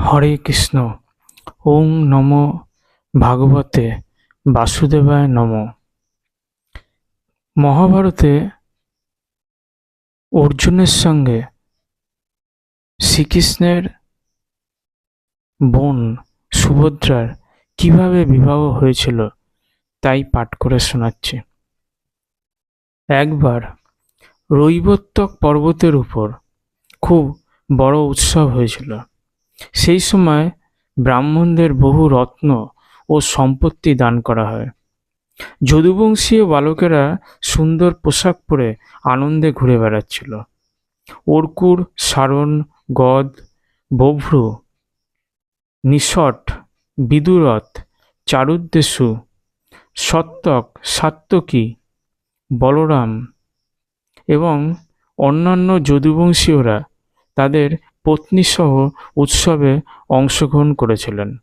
হরে কৃষ্ণ। ওং নম ভাগবতে বাসুদেবায় নম। মহাভারতে অর্জুনের সঙ্গে শ্রীকৃষ্ণের বোন সুভদ্রার কীভাবে বিবাহ হয়েছিল তাই পাঠ করে শোনাচ্ছি। একবার রৈবত্যক পর্বতের উপর খুব বড় উৎসব হয়েছিল। সেই সময় ব্রাহ্মণদের বহু রত্ন ও সম্পত্তি দান করা হয়। যদুবংশীয় বালকেরা সুন্দর পোশাক পরে আনন্দে ঘুরে বেড়াচ্ছিল। অর্কুর, সারণ, গদ, বভ্রু নিষট বিদুরথ চারুদ্দেশু সত্যক সাত্যকী বলরাম এবং অন্যান্য যদুবংশীয়রা তাদের পত্নীসহ উৎসবে অংশগ্রহণ করেছিলেন।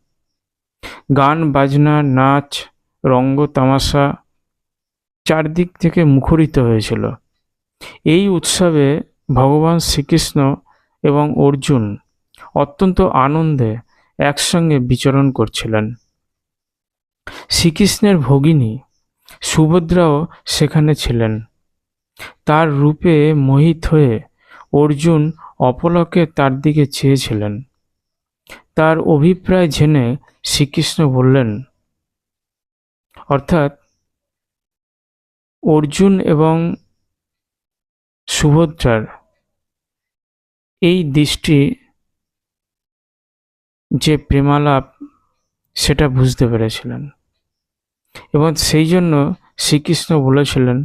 গান, বাজনা, নাচ, রঙ্গ, তামাশা চারদিক থেকে মুখরিত হয়েছিল। এই উৎসবে ভগবান শ্রীকৃষ্ণ এবং অর্জুন অত্যন্ত আনন্দে একসঙ্গে বিচরণ করছিলেন। শ্রীকৃষ্ণের ভগিনী সুভদ্রাও সেখানে ছিলেন। তার রূপে মোহিত হয়ে অর্জুন অপলকে তার দিকে চেয়েছিলেন। তার অভিপ্রায় জেনে শ্রীকৃষ্ণ বললেন, অর্থাৎ অর্জুন এবং সুভদ্রার এই দৃষ্টি যে প্রেমালাপ, সেটা বুঝতে পেরেছিলেন এবং সেই জন্য শ্রীকৃষ্ণ বলেছিলেন,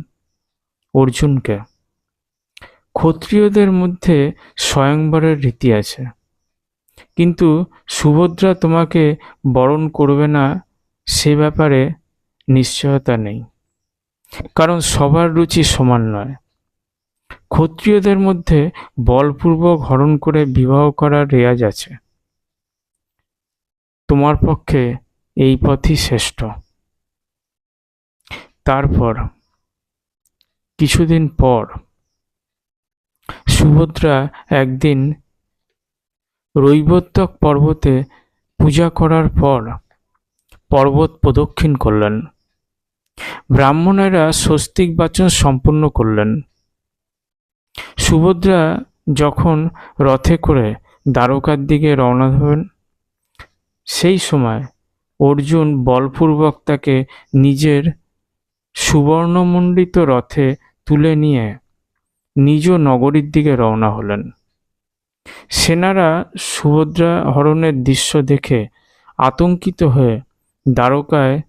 অর্জুনকে ক্ষত্রিয়দের মধ্যে স্বয়ংবরের রীতি আছে। কিন্তু সুভদ্রা তোমাকে বরণ করবে না, সে ব্যাপারে নিশ্চয়তা নেই। কারণ সবার রুচি সমান নয়। ক্ষত্রিয়দের মধ্যে বলপূর্বক হরণ করে বিবাহ করার রেয়াজ আছে। তোমার পক্ষে এই পথই শ্রেষ্ঠ। তারপর, কিছুদিন পর সুভদ্রা একদিন রৈবত্যক পর্বতে পূজা করার পর পর্বত প্রদক্ষিণ করলেন। ব্রাহ্মণেরা স্বস্তিক বাচন সম্পূর্ণ করলেন। সুভদ্রা যখন রথে করে দ্বারকার দিকে রওনা হবেন, সেই সময় অর্জুন বলপূর্বক তাকে নিজের সুবর্ণমণ্ডিত রথে তুলে নিয়ে নিজ নগরীর দিকে রওনা হলেন। সেনারা সুভদ্রা হরণের দৃশ্য দেখে আতঙ্কিত হয়ে দ্বারকায়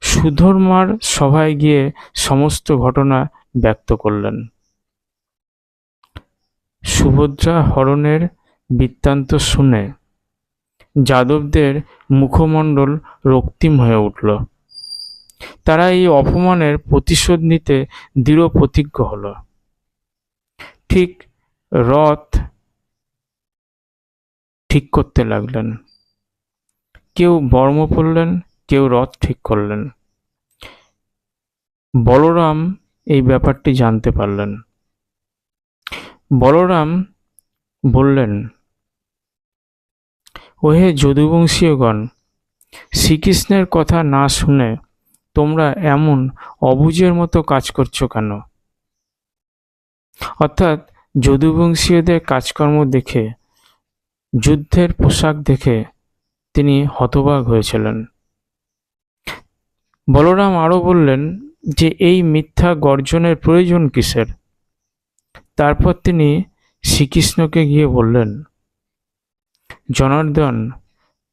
সুধর্মার সভায় গিয়ে সমস্ত ঘটনা ব্যক্ত করলেন। সুভদ্রা হরণের বৃত্তান্ত শুনে যাদবদের মুখমণ্ডল রক্তিম হয়ে উঠল। তারা এই অপমানের প্রতিশোধ নিতে দৃঢ় প্রতিজ্ঞ হল। ঠিক রথ ঠিক করতে লাগলেন। কেউ বর্ম পড়লেন কেউ রথ ঠিক করলেন। বলরাম এই ব্যাপারটি জানতে পারলেন। বলরাম বললেন, ওহে যদুবংশীয়গণ, শ্রীকৃষ্ণের কথা না শুনে তোমরা এমন অবুঝের মতো কাজ করছ কেন? অর্থাৎ যদুবংশীয়দের কাজকর্ম দেখে, যুদ্ধের পোশাক দেখে তিনি হতবাক হয়েছিলেন। বলরাম আরও বললেন যে, এই মিথ্যা গর্জনের প্রয়োজন কিসের? তারপর তিনি শ্রীকৃষ্ণকে গিয়ে বললেন, জনার্দন,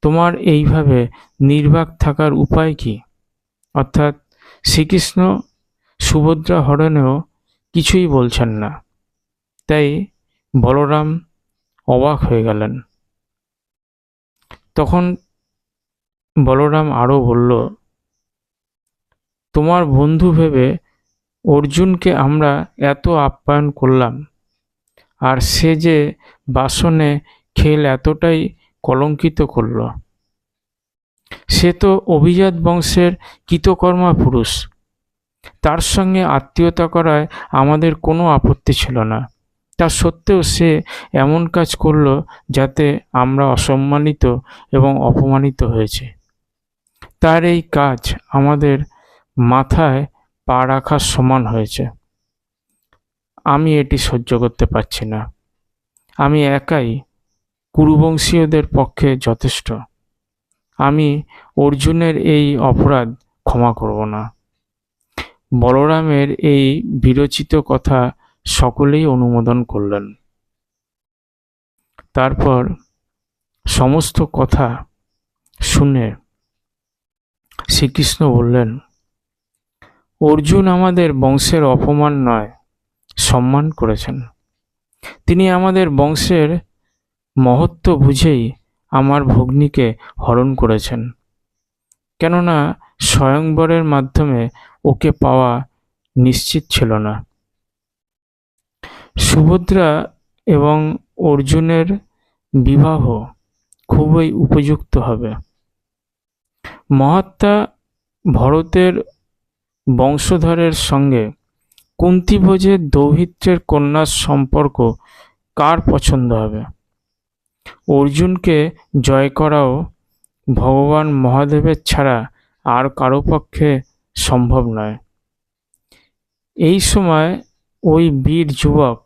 তোমার এইভাবে নির্বাক থাকার উপায় কি? অর্থাৎ শ্রীকৃষ্ণ সুভদ্রা হরণেও কিছুই বলছেন না। তাই বলরাম অবাক হয়ে গেলেন। তখন বলরাম আরও বলল, তোমার বন্ধু ভেবে অর্জুনকে আমরা এত আপ্যায়ন করলাম, আর সে যে বাসনে খেল এতটাই কলঙ্কিত করল। সে তো অভিজাত বংশের কৃতকর্মা পুরুষ। তার সঙ্গে আত্মীয়তা করায় আমাদের কোনো আপত্তি ছিল না। তা সত্ত্বেও সে এমন কাজ করল যাতে আমরা অসম্মানিত এবং অপমানিত হয়েছে। তার এই কাজ আমাদের মাথায় পা রাখার সমান হয়েছে। আমি এটি সহ্য করতে পারছি না। আমি একাই কুরুবংশীয়দের পক্ষে যথেষ্ট। আমি অর্জুনের এই অপরাধ ক্ষমা করব না। বলরামের এই বিরচিত কথা সকলেই অনুমোদন করলেন। তারপর সমস্ত কথা শুনে শ্রীকৃষ্ণ বললেন, অর্জুন আমাদের বংশের অপমান নয়, সম্মান করেছেন। তিনি আমাদের বংশের মহত্ব বুঝেই আমার ভগ্নীকে হরণ করেছেন। কেননা স্বয়ংবরের মাধ্যমে ওকে পাওয়া নিশ্চিত ছিল না। সুভদ্রা এবং অর্জুনের বিবাহ খুবই উপযুক্ত হবে। মহাত্মা ভরতের বংশধরের সঙ্গে কুন্তিভোজের দৌহিত্রের কন্যার সম্পর্ক কার পছন্দ হবে? অর্জুনকে জয় করাও ভগবান মহাদেবের ছাড়া আর কারও পক্ষে সম্ভব নয়। এই সময় ওই বীর যুবক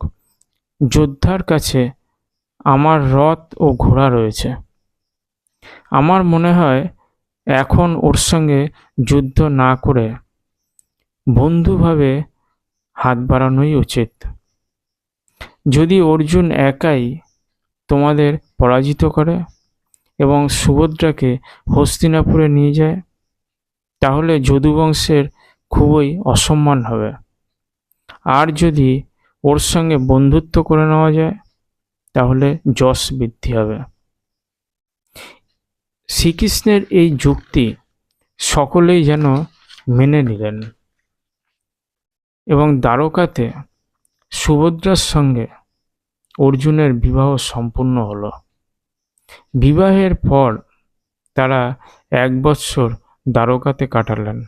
যোদ্ধার কাছে আমার রথ ও ঘোড়া রয়েছে। আমার মনে হয় এখন ওর সঙ্গে যুদ্ধ না করে বন্ধুভাবে হাত বাড়ানোই উচিত। যদি অর্জুন একাই তোমাদের পরাজিত করে এবং সুভদ্রাকে হস্তিনাপুরে নিয়ে যায় তাহলে যদুবংশের খুবই অসম্মান হবে। আর যদি ওর সঙ্গে বন্ধুত্ব করে নেওয়া যায়, তাহলে যশ বৃদ্ধি হবে। শ্রীকৃষ্ণের এই যুক্তি সকলেই যেন মেনে নিলেন এবং দ্বারকাতে সুভদ্রার সঙ্গে অর্জুনের বিবাহ সম্পূর্ণ হলো। বিবাহের পর তারা এক বৎসর দ্বারকাতে কাটালেন।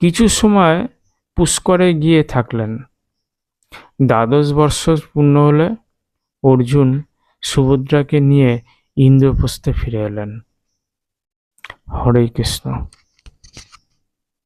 কিছু সময় পুষ্করে গিয়ে থাকলেন। দ্বাদশ বর্ষ পূর্ণ হলে অর্জুন সুভদ্রাকে নিয়ে ইন্দ্রপ্রস্থে ফিরে এলেন। হরে কৃষ্ণ।